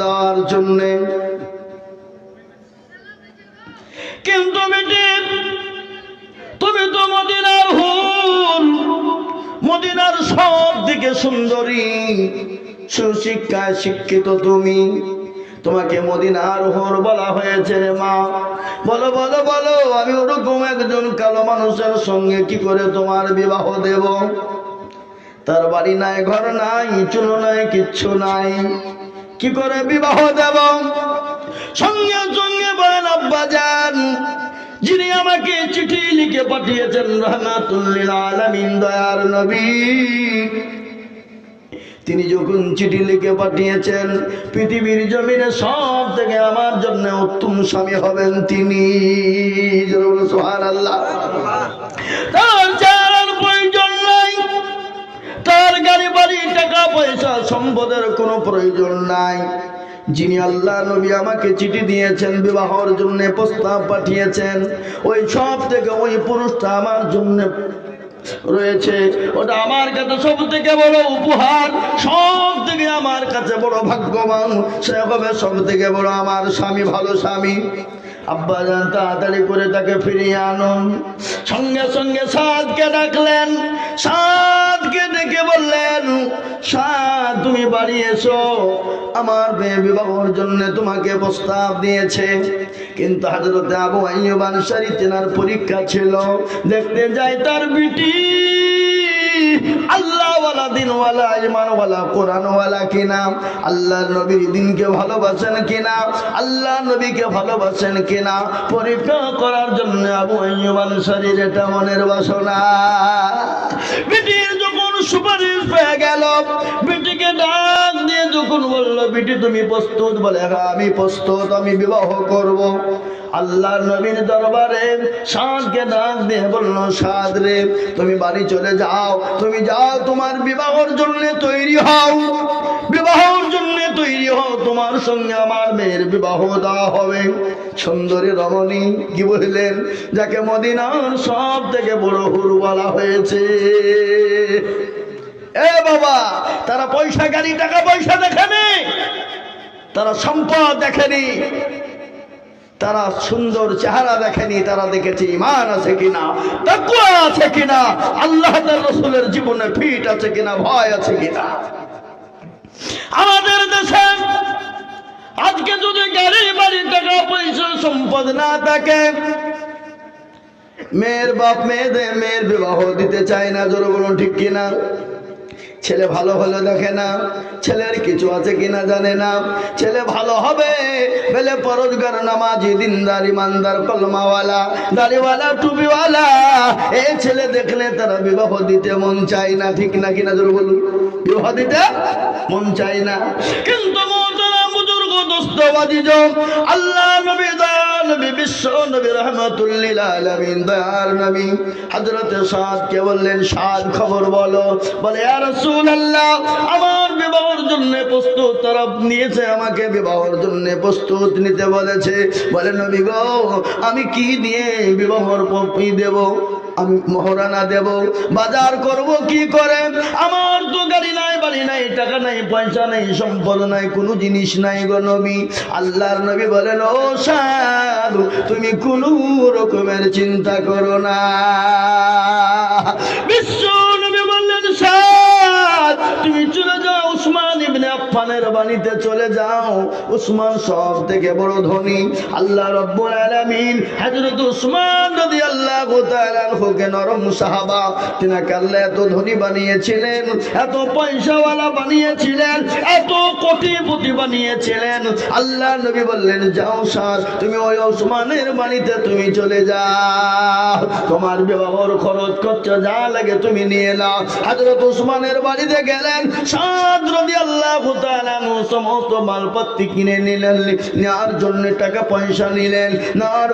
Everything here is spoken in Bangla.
দেওয়ার জন্যে। কিন্তু তুমি তো মদিনার হুন মদিনার সব দিকে সুন্দরী, সুশিক্ষায় শিক্ষিত তুমি। তোমাকে মদিনার হোর বলা হয়েছে রে মা। বলো বলো বলো, আমি ওরকম একজন কালো মানুষের সঙ্গে কি করে তোমার বিবাহ দেব? তার বাড়ি নাই, ঘর নাই চুল নাই, কিচ্ছু নাই। কি করে বিবাহ দেব? সঙ্গে সঙ্গে বলেন, আব্বা যান, যিনি আমাকে চিঠি লিখে পাঠিয়েছেন, রহমাতুল্লিল দয়ার নবী। তিনি যখন চিঠি লিখে পাঠিয়েছেন, পৃথিবীর জমিনে সব থেকে আমার জন্য উত্তম স্বামী হবেন তিনি। সোহান আল্লাহ টাকা পয়সা সম্পদের কোনো প্রয়োজন নাই। যিনি আল্লাহ নবী আমাকে চিঠি দিয়েছেন, বিবাহর জন্য প্রস্তাব পাঠিয়েছেন, ওই সব থেকে ওই পুরুষটা আমার জন্য রয়েছে। ওটা আমার কাছে সব থেকে বড় উপহার সব থেকে আমার কাছে বড় ভাগ্যবান। সে হবে সব থেকে বড় আমার স্বামী, ভালো স্বামী। আব্বা যান, তাড়াতাড়ি করে তাকে ফিরিয়ে আনুন। সঙ্গে সঙ্গে সাদকে ডাকলেন। সাদকে ডেকে বাড়ি এসো। আমার মেয়ে বিবাহর জন্য তোমাকে প্রস্তাব দিয়েছে। কিন্তু হাজরতে আবু আইয়ুব তেনার পরীক্ষা ছিল। দেখতে যাই তার বিটি আল্লাহওয়ালা দিনওয়ালা কোরআনওয়ালা আল্লাহ আল্লাহ নবীকে ভালোবাসেন কিনা। পরীক্ষা করার জন্য এটা মনের বাসনা। সুপারিশ পেয়ে গেল। বেটিকে ডাক দিয়ে যখন বলল, বেটি, তুমি প্রস্তুত? বলে হ্যাঁ আমি প্রস্তুত, আমি বিবাহ করব। আল্লাহ নবীর দরবারে সাদকে ডাক দিয়ে বলল, সাদ রে, তুমি বাড়ি চলে যাও, তুমি যাও, তোমার বিবাহর জন্য তৈরি হও। বিবাহর জন্য তৈরি হও, তোমার সঙ্গে আমার মেয়ের বিবাহ দেওয়া হবে। সুন্দরী রমণী কি বললেন, যাকে মদিনার সব থেকে বড় হুর বলা হয়েছে। এ বাবা, তারা পয়সা গাড়ি, টাকা পয়সা দেখেনি। তারা সম্পদ দেখেনি। তারা সুন্দর চেহারা দেখেনি, তারা দেখেছে ইমান আছে কিনা তাকুয়া আছে কিনা, আল্লাহ রসুলের জীবনে ফিট আছে কিনা, ভয় আছে কিনা। আমাদের দেশে আজকে যদি গাড়ি, বাড়ি টাকা পয়সা, সম্পদ না থাকে, মেয়ের বাপ মেয়েদের মেয়ের বিবাহ দিতে চায় না, জোর বলুন ঠিক কিনা? ছেলে ভালো হলে দেখে না, ছেলের কিছু আছে কিনা জানে না। ছেলে ভালো হবে বেলে পরোজগার নামাজি, দিনদার, ইমানদার, কলমাওয়ালা, দাড়িওয়ালা, টুপিওয়ালা। এই ছেলে দেখলে তারা বিবাহ দিতে মন চায় না, ঠিক না কিনা জোর বলুন। বিবাহ দিতে মন চায় না। কিন্তু আল্লাহ বিশ্ব বললেন খবর বলো। বলে আল্লাহ আমার বিবাহর জন্য প্রস্তুত তরফ নিয়েছে, আমাকে বিবাহর জন্য প্রস্তুত নিতে বলেছে। বলে, নবী গো, আমি কি দিয়ে বিবাহর পপি দেব? আমি মহারানা দেব। বাজার করব কি করে? আমার তো গাড়ি নাই, বাড়ি নাই, টাকা নাই, পয়সা নাই, সম্পদ নাই, কোনো জিনিস নাই গো নবী। আল্লাহর নবী বলেন, ও সাধু, তুমি কোনো রকমের চিন্তা করো না। বিশ্ব নবী বললেন সাদ তুমি চলে যাও উসমান ইবনে আফফানের বাণীতে চলে যাও। উসমান সব থেকে বড় ধনী। আল্লাহ রব্বুল আলামিন হযরত উসমান রাদিয়াল্লাহু নরম সাহাবা এত ধনী বানিয়েছিলেন, এত পয়সাওয়ালা বানিয়েছিলেন, এত কোটিপতি বানিয়েছিলেন। আল্লাহ নবী বললেন, যাও স্যার তুমি ওই ওসমানের বাড়িতে তুমি চলে যাও। তোমার বিবাহর খরচ খরচ যা লাগে তুমি নিয়ে নাও। হযরত উসমানের বাড়িতে গেলেন সাদ রাদিয়াল্লাহু সমস্ত মালপত্তি কিনে নিলেন নেওয়ার জন্য টাকা পয়সা নিলেন নেওয়ার